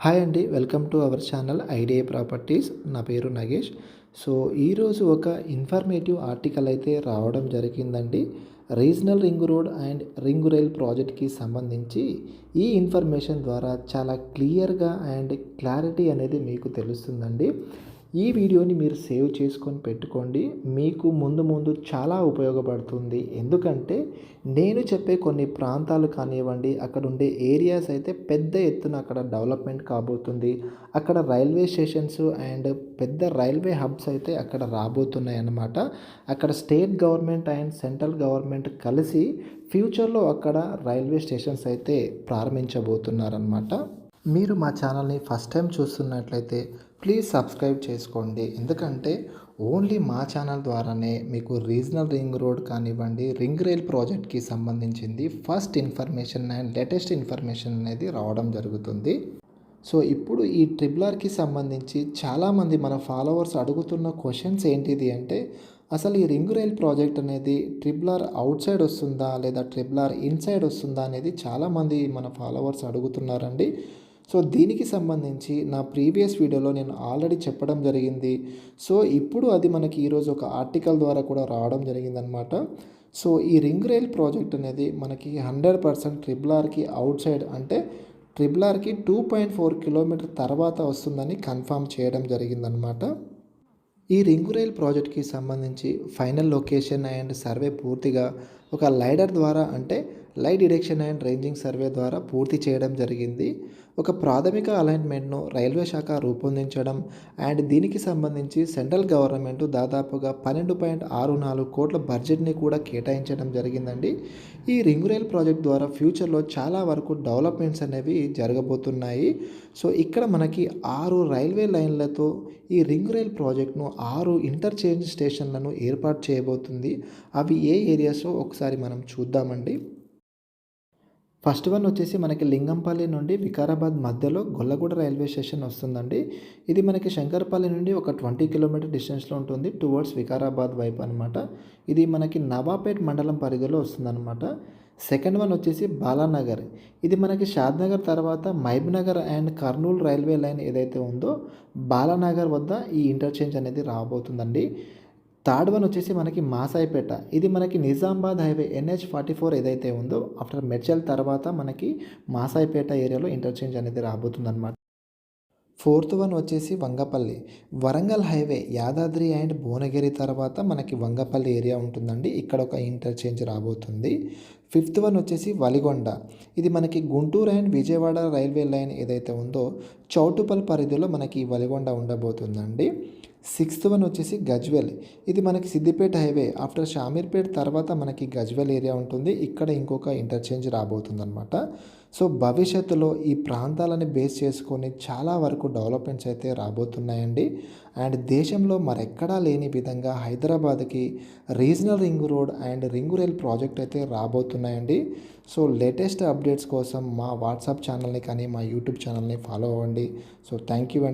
Hi అండి welcome to our channel idea properties నా పేరు నగేష్. సో ఈరోజు ఒక ఇన్ఫర్మేటివ్ ఆర్టికల్ అయితే రావడం జరిగిందండి. Regional ring road and ring rail ప్రాజెక్ట్కి సంబంధించి ఈ ఇన్ఫర్మేషన్ ద్వారా చాలా క్లియర్గా అండ్ క్లారిటీ అనేది మీకు తెలుస్తుందండి. ఈ వీడియోని మీరు సేవ్ చేసుకొని పెట్టుకోండి. మీకు ముందు ముందు చాలా ఉపయోగపడుతుంది. ఎందుకంటే నేను చెప్పే కొన్ని ప్రాంతాలు కానివ్వండి అక్కడ ఉండే ఏరియాస్ అయితే పెద్ద ఎత్తున అక్కడ డెవలప్మెంట్ కాబోతుంది. అక్కడ రైల్వే స్టేషన్స్ అండ్ పెద్ద రైల్వే హబ్స్ అయితే అక్కడ రాబోతున్నాయి అన్నమాట అక్కడ state government and central government కలిసి ఫ్యూచర్లో అక్కడ రైల్వే స్టేషన్స్ అయితే ప్రారంభించబోతున్నారనమాట మీరు మా ఛానల్ని ఫస్ట్ టైం చూస్తున్నట్లయితే ప్లీజ్ సబ్స్క్రైబ్ చేసుకోండి. ఎందుకంటే ఓన్లీ మా ఛానల్ ద్వారానే మీకు రీజనల్ రింగ్ రోడ్ కానివ్వండి రింగ్ రైల్ ప్రాజెక్ట్కి సంబంధించింది first information and latest information అనేది రావడం జరుగుతుంది. సో ఇప్పుడు ఈ ట్రిబ్లర్కి సంబంధించి చాలామంది మన ఫాలోవర్స్ అడుగుతున్న క్వశ్చన్స్ ఏంటిది అంటే అసలు ఈ రింగ్ రైల్ ప్రాజెక్ట్ అనేది ట్రిబ్లర్ అవుట్ సైడ్ వస్తుందా లేదా ట్రిబ్లర్ ఇన్సైడ్ వస్తుందా అనేది చాలామంది మన ఫాలోవర్స్ అడుగుతున్నారండి. సో దీనికి సంబంధించి నా ప్రీవియస్ వీడియోలో నేను ఆల్రెడీ చెప్పడం జరిగింది. సో ఇప్పుడు అది మనకి ఈరోజు ఒక ఆర్టికల్ ద్వారా కూడా రావడం జరిగిందనమాట సో ఈ రింగ్ రైల్ ప్రాజెక్ట్ అనేది మనకి హండ్రెడ్ పర్సెంట్ ట్రిబులార్కి అవుట్ సైడ్ అంటే ట్రిబులార్కి టూ పాయింట్ ఫోర్ కిలోమీటర్ తర్వాత వస్తుందని కన్ఫర్మ్ చేయడం జరిగిందనమాట ఈ రింగు రైల్ ప్రాజెక్ట్కి సంబంధించి ఫైనల్ లొకేషన్ అండ్ సర్వే పూర్తిగా ఒక లైడర్ ద్వారా అంటే light detection and ranging survey ద్వారా పూర్తి చేయడం జరిగింది. ఒక ప్రాథమిక అలైన్మెంట్ను రైల్వే శాఖ రూపొందించడం అండ్ దీనికి సంబంధించి సెంట్రల్ గవర్నమెంట్ దాదాపుగా పన్నెండు పాయింట్ ఆరు నాలుగు కోట్ల బడ్జెట్ని కూడా కేటాయించడం జరిగిందండి. ఈ రింగ్ రైల్ ప్రాజెక్ట్ ద్వారా ఫ్యూచర్లో చాలా వరకు డెవలప్మెంట్స్ అనేవి జరగబోతున్నాయి. సో ఇక్కడ మనకి ఆరు రైల్వే లైన్లతో ఈ రింగ్ రైల్ ప్రాజెక్ట్ను ఆరు ఇంటర్చేంజ్ స్టేషన్లను ఏర్పాటు చేయబోతుంది. అవి ఏ ఏరియాసో ఒకసారి మనం చూద్దామండి. ఫస్ట్ వన్ వచ్చేసి మనకి లింగంపల్లి నుండి వికారాబాద్ మధ్యలో గొల్లగూడ రైల్వే స్టేషన్ వస్తుందండి. ఇది మనకి శంకర్పల్లి నుండి ఒక ట్వంటీ కిలోమీటర్ డిస్టెన్స్లో ఉంటుంది. టువర్డ్స్ వికారాబాద్ వైపు అనమాట ఇది మనకి నవాపేట్ మండలం పరిధిలో వస్తుందన్నమాట. సెకండ్ వన్ వచ్చేసి బాలానగర్. ఇది మనకి షాద్నగర్ తర్వాత Mahbubnagar and Kurnool railway line ఏదైతే ఉందో బాలానగర్ వద్ద ఈ ఇంటర్చేంజ్ అనేది రాబోతుందండి. థర్డ్ వన్ వచ్చేసి మనకి మాసాయిపేట. ఇది మనకి Nizamabad highway NH forty four ఏదైతే ఉందో ఆఫ్టర్ మెడ్చల్ తర్వాత మనకి మాసాయిపేట ఏరియాలో ఇంటర్చేంజ్ అనేది రాబోతుందన్నమాట. ఫోర్త్ వన్ వచ్చేసి వంగపల్లి. వరంగల్ హైవే యాదాద్రి అండ్ భువనగిరి తర్వాత మనకి వంగపల్లి ఏరియా ఉంటుందండి. ఇక్కడ ఒక ఇంటర్చేంజ్ రాబోతుంది. ఫిఫ్త్ వన్ వచ్చేసి వలిగొండ. ఇది మనకి Guntur and Vijayawada railway line ఏదైతే ఉందో చౌటుపల్ పరిధిలో మనకి వలిగొండ ఉండబోతుందండి. సిక్స్త్ వన్ వచ్చేసి గజ్వెల్. ఇది మనకి సిద్దిపేట హైవే. ఆఫ్టర్ షామీర్పేట్ తర్వాత మనకి గజ్వెల్ ఏరియా ఉంటుంది. ఇక్కడ ఇంకొక ఇంటర్చేంజ్ రాబోతుంది అనమాట సో భవిష్యత్తులో ఈ ప్రాంతాలని బేస్ చేసుకొని చాలా వరకు డెవలప్మెంట్స్ అయితే రాబోతున్నాయండి. అండ్ దేశంలో మరెక్కడా లేని విధంగా హైదరాబాద్కి regional ring road and ring rail project అయితే రాబోతున్నాయండి. సో లేటెస్ట్ అప్డేట్స్ కోసం మా వాట్సాప్ ఛానల్ని కానీ మా యూట్యూబ్ ఛానల్ని ఫాలో అవ్వండి. సో థ్యాంక్ యూ అండి